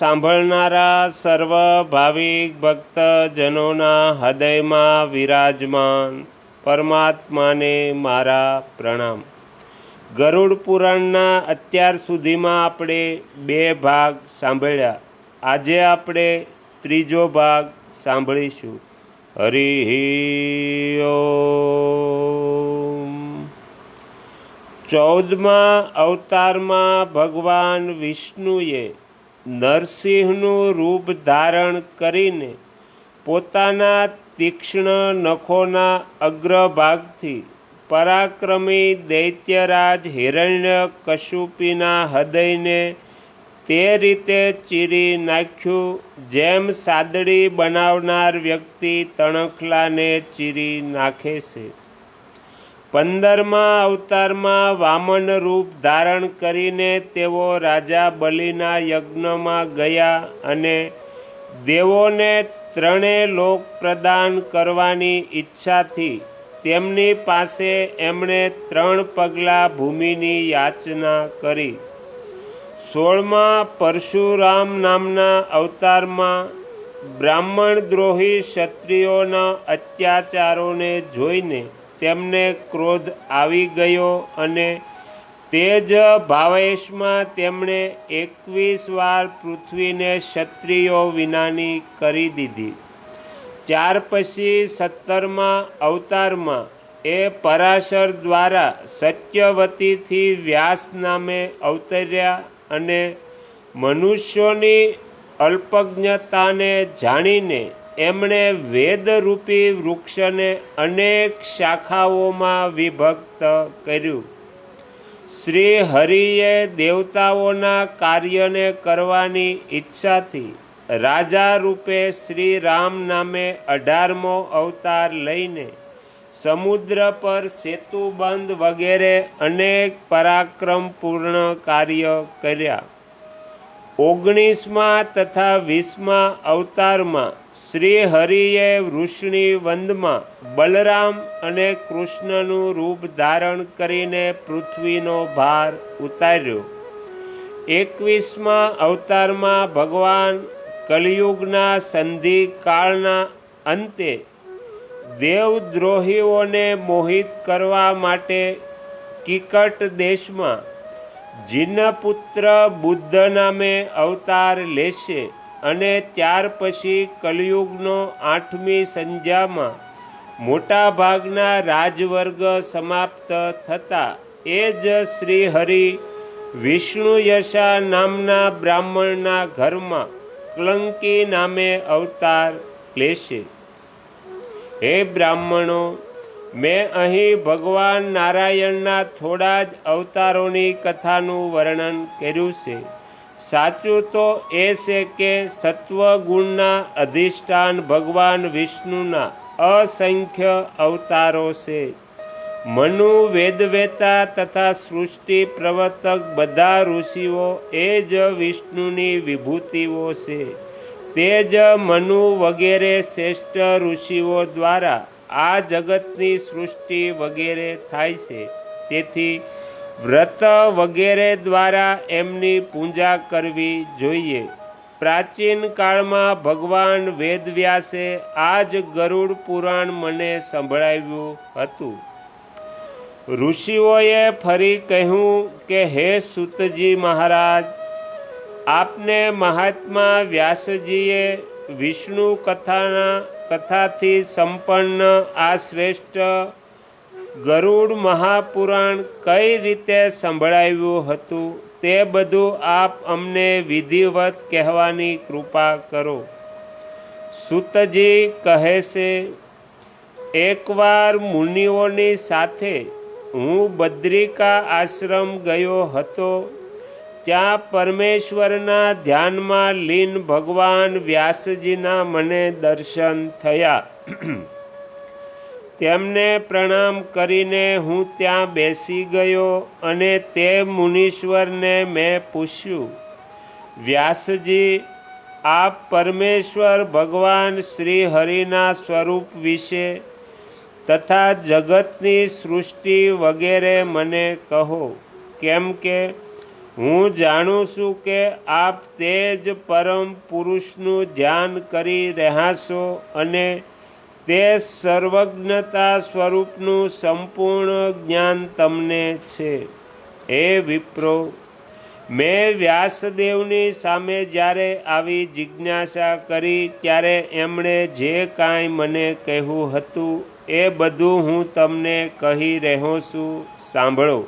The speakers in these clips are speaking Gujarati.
સાંભળનારા સર્વ ભાવિક ભક્તજનોના હૃદયમાં વિરાજમાન પરમાત્માને મારા પ્રણામ. ગરુડ પુરાણના અત્યાર સુધીમાં આપણે બે ભાગ સાંભળ્યા. આજે આપણે ત્રીજો ભાગ સાંભળીશું. હરિ ચૌદમા અવતારમાં ભગવાન વિષ્ણુએ નરસિંહનું રૂપ ધારણ કરીને પોતાના તીક્ષ્ણ નખોના અગ્રભાગથી પરાક્રમી દૈત્યરાજ હિરણ્ય કશુપીના હૃદયને તે રીતે ચીરી નાખ્યું જેમ સાદડી બનાવનાર વ્યક્તિ તણખલાને ચીરી નાખે છે. પંદરમા અવતારમાં વામન રૂપ ધારણ કરીને તેઓ રાજા બલિના યજ્ઞમાં ગયા અને દેવોને ત્રણેય લોક પ્રદાન કરવાની ઈચ્છાથી તેમની પાસે એમણે ત્રણ પગલાં ભૂમિની યાચના કરી. સોળમાં પરશુરામ નામના અવતારમાં બ્રાહ્મણ દ્રોહી ક્ષત્રિયોના અત્યાચારોને જોઈને તેમને ક્રોધ આવી ગયો અને તે જ ભાવેશમાં તેમણે એકવીસ વાર પૃથ્વીને ક્ષત્રિયો વિનાની કરી દીધી. ત્યાર પછી સત્તરમાં અવતારમાં એ પરાશર દ્વારા સત્યવતીથી વ્યાસ નામે અવતર્યા અને મનુષ્યોની અલ્પજ્ઞતાને જાણીને એમણે વેદરૂપી વૃક્ષને અનેક શાખાઓમાં વિભક્ત કર્યું. શ્રી હરિએ દેવતાઓના કાર્યને કરવાની ઈચ્છાથી રાજા રૂપે શ્રી રામ નામે અઢારમો અવતાર લઈને સમુદ્ર પર સેતુબંધ વગેરે અનેક પરાક્રમપૂર્ણ કાર્ય કર્યા. ઓગણીસમાં તથા વીસમાં અવતારમાં શ્રી હરિએ વૃષ્ણિ વંદમાં બલરામ અને કૃષ્ણનું રૂપ ધારણ કરીને પૃથ્વીનો ભાર ઉતાર્યો. એકવીસમાં અવતારમાં ભગવાન કલિયુગના સંધિ કાળના અંતે દેવદ્રોહીઓને મોહિત કરવા માટે કિકટ દેશમાં જીનપુત્ર બુદ્ધ નામે અવતાર લેશે અને ત્યાર પછી કલિયુગનો આઠમી સંધ્યામાં મોટાભાગના રાજવર્ગ સમાપ્ત થતા એ જ શ્રી હરિ વિષ્ણુયશા નામના બ્રાહ્મણના ઘરમાં કલંકી નામે અવતાર લેશે. હે બ્રાહ્મણો મેં અહીં ભગવાન નારાયણના થોડા જ અવતારોની કથાનું વર્ણન કર્યું છે. સાચું તો એ છે કે સત્વગુણના અધિષ્ઠાન ભગવાન વિષ્ણુના અસંખ્ય અવતારો છે. મનુ વેદવેતા તથા સૃષ્ટિ પ્રવર્તક બધા ઋષિઓ એ જ વિષ્ણુની વિભૂતિઓ છે. તે જ મનુ વગેરે શ્રેષ્ઠ ઋષિઓ દ્વારા આ જગતની સૃષ્ટિ વગેરે થાય છે. તેથી વ્રત વગેરે દ્વારા એમની પૂજા કરવી જોઈએ. પ્રાચીન કાળમાં ભગવાન વેદવ્યાસે આ જ ગરુડ પુરાણ મને સંભળાવ્યું હતું. ઋષિઓએ ફરી કહ્યું કે, હે સુતજી મહારાજ, આપને મહાત્મા વ્યાસજીએ વિષ્ણુ કથાના કથાથી સંપન્ન આ શ્રેષ્ઠ ગરુડ મહાપુરાણ કઈ રીતે સંભળાવ્યું હતું તે બધું આપ અમને વિધિવત કહેવાની કૃપા કરો. સુતજી કહે છે, એકવાર મુનિઓની સાથે હું બદ્રિકા આશ્રમ ગયો હતો ત્યાં પરમેશ્વરના ધ્યાનમાં લીન ભગવાન વ્યાસજીના મને દર્શન થયા. તેમને પ્રણામ કરીને હું ત્યાં બેસી ગયો અને તે મુનીશ્વરને મેં પૂછ્યું, વ્યાસજી, આપ પરમેશ્વર ભગવાન શ્રી હરિના સ્વરૂપ વિશે તથા જગતની સૃષ્ટિ વગેરે મને કહો, કેમ કે હું જાણું છું કે આપ તે જ પરમ પુરુષનું ધ્યાન કરી રહ્યા છો અને તે સર્વજ્ઞતા સ્વરૂપનું સંપૂર્ણ જ્ઞાન તમને છે. હે વિપ્રો, મેં વ્યાસદેવની સામે જ્યારે આવી જિજ્ઞાસા કરી ત્યારે એમણે જે કાંઈ મને કહેવું હતું એ બધું હું તમને કહી રહ્યો છું. સાંભળો.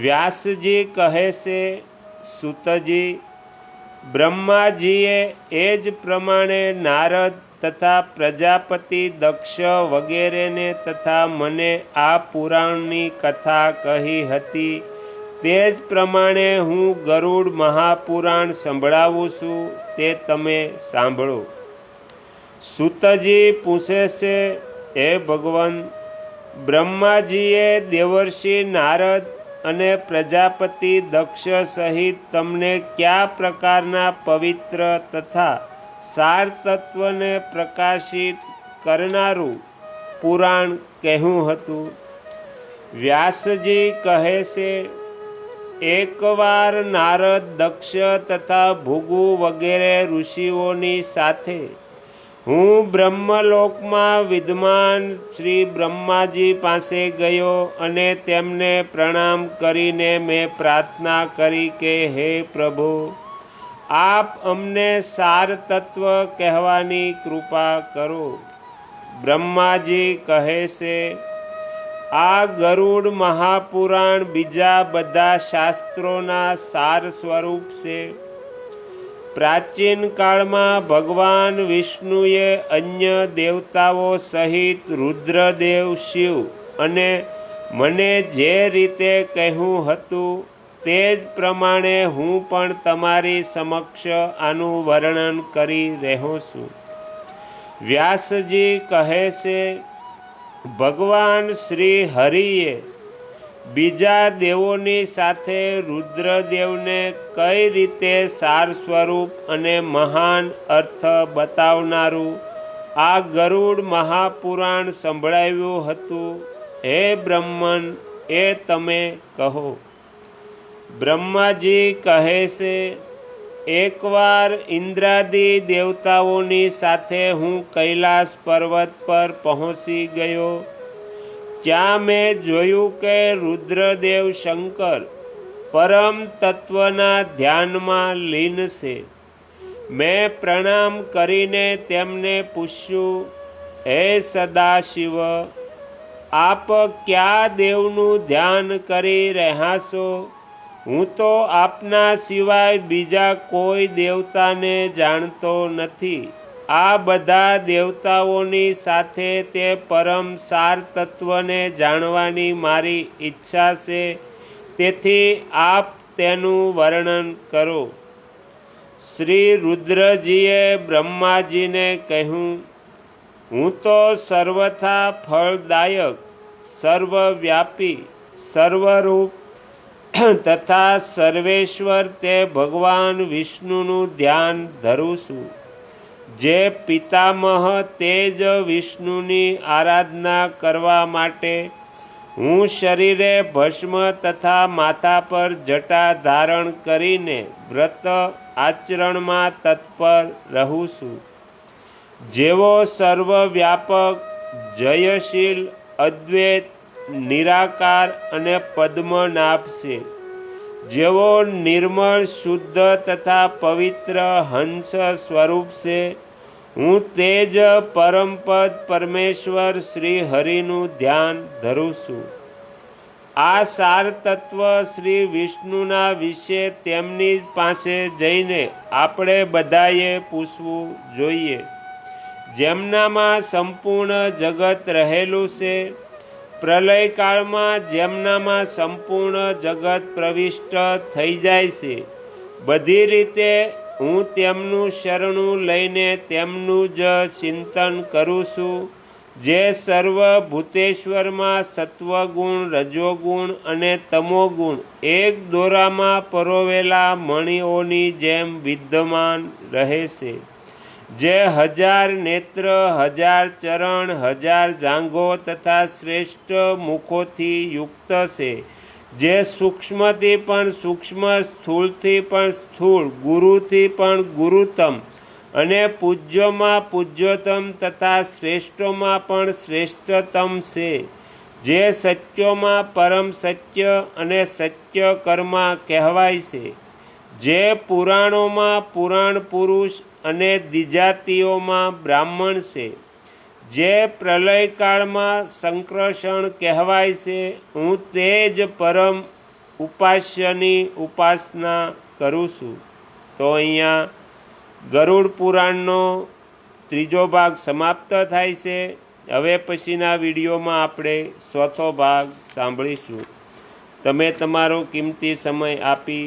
વ્યાસજી કહે છે, સુતજી, બ્રહ્માજીએ એ જ પ્રમાણે નારદ તથા પ્રજાપતિ, દક્ષ વગેરેને તથા મને આ પુરાણની કથા કહી હતી. તે જ પ્રમાણે હું ગરુડ મહાપુરાણ સંભળાવું છું, તે તમે સાંભળો. સુતજી પૂછે છે, હે ભગવાન, બ્રહ્માજીએ દેવર્ષિ નારદ અને પ્રજાપતિ દક્ષ સહિત તમને કયા પ્રકારના પવિત્ર તથા સાર તત્વને પ્રકાશિત કરનારું પુરાણ કહેવું હતું? વ્યાસજી કહે છે, એકવાર નારદ દક્ષ તથા ભૃગુ વગેરે ઋષિઓની સાથે હું બ્રહ્મલોકમાં વિદ્યમાન શ્રી બ્રહ્માજી પાસે ગયો અને તેમને પ્રણામ કરીને મેં પ્રાર્થના કરી કે હે પ્રભુ, આપ અમને સાર તત્વ કહેવાની કૃપા કરો. બ્રહ્માજી કહે છે, આ ગરુડ મહાપુરાણ બીજા બધા શાસ્ત્રોના સાર સ્વરૂપ છે. પ્રાચીન કાળમાં ભગવાન વિષ્ણુએ અન્ય દેવતાઓ સહિત રુદ્રદેવ શિવ અને મને જે રીતે કહેવું હતું તે જ પ્રમાણે હું પણ તમારી સમક્ષ આનું વર્ણન કરી રહ્યો છું. વ્યાસજી કહે છે, ભગવાન શ્રી હરિએ બીજા દેવોની સાથે રુદ્રદેવને કઈ રીતે સાર સ્વરૂપ અને મહાન અર્થ બતાવનારું? આ ગરુડ મહાપુરાણ સંભળાવ્યું હતું. હે બ્રહ્મન, એ તમે કહો. બ્રહ્માજી કહે છે, એકવાર ઇન્દ્રાદી દેવતાઓની સાથે હું કૈલાસ પર્વત પર પહોંચી ગયો. ત્યાં મેં જોયું કે રુદ્રદેવ શંકર પરમ તત્વના ધ્યાનમાં લીન છે? મેં પ્રણામ કરીને તેમને પૂછ્યું, હે સદાશિવ, આપ ક્યાં દેવનું ધ્યાન કરી રહ્યા છો? હું તો આપના સિવાય બીજા કોઈ દેવતાને જાણતો નથી. આ બધા દેવતાઓની સાથે તે પરમ સાર તત્વને જાણવાની મારી ઈચ્છા છે. તેથી આપ તેનું વર્ણન કરો. શ્રી રુદ્રજીએ બ્રહ્માજીને કહ્યું, હું તો સર્વથા ફળદાયક, સર્વવ્યાપી, સર્વરૂપ તથા સર્વેશ્વર તે ભગવાન વિષ્ણુનું ધ્યાન ધરું છું. જે પિતામહ તે જ વિષ્ણુની આરાધના કરવા માટે હું શરીરે ભસ્મ તથા માથા પર જટા ધારણ કરીને વ્રત આચરણમાં તત્પર રહું છું. જેવો સર્વવ્યાપક, જયશીલ, અદ્વૈત, નિરાકાર અને પદ્મનાભ છે. જેવો નિર્મળ, શુદ્ધ તથા પવિત્ર હંસ સ્વરૂપ છે, હું તે જ પરમપદ પરમેશ્વર શ્રી હરિનું ધ્યાન ધરું છું. આ સાર તત્વ શ્રી વિષ્ણુના વિશે તેમની પાસે જઈને આપણે બધાએ પૂછવું જોઈએ. જેમનામાં સંપૂર્ણ જગત રહેલું છે પ્રલયકાળમાં જેમનામાં સંપૂર્ણ જગત પ્રવિષ્ટ થઈ જાય છે. બધી રીતે હું તેમનું શરણું લઈને તેમનું જ ચિંતન કરું છું, જે સર્વ ભૂતેશ્વરમાં સત્વગુણ, રજોગુણ અને તમોગુણ એક દોરામાં પરોવેલા મણિઓની જેમ વિદ્યમાન રહે છે. જે હજાર નેત્ર, હજાર ચરણ, હજાર જાંઘો તથા શ્રેષ્ઠ મુખોથી યુક્ત છે. જે સૂક્ષ્મથી પણ સૂક્ષ્મ, સ્થૂળથી પણ સ્થૂળ, ગુરુથી પણ ગુરુતમ અને પૂજ્યોમાં પૂજ્યોતમ તથા શ્રેષ્ઠોમાં પણ શ્રેષ્ઠતમ છે. જે સત્યોમાં પરમ સત્ય અને સત્ય કર્મા કહેવાય છે. જે પુરાણોમાં પુરાણ પુરુષ અને દ્વિજાતિઓમાં બ્રાહ્મણ છે. જે પ્રલયકાળમાં સંકર્ષણ કહેવાય છે, હું તે જ પરમ ઉપાસ્યની ઉપાસના કરું છું. તો અહીંયા ગરુડ પુરાણનો ત્રીજો ભાગ સમાપ્ત થાય છે. હવે પછીના વિડીયોમાં આપણે ચોથો ભાગ સાંભળીશું. તમે તમારો કિંમતી સમય આપી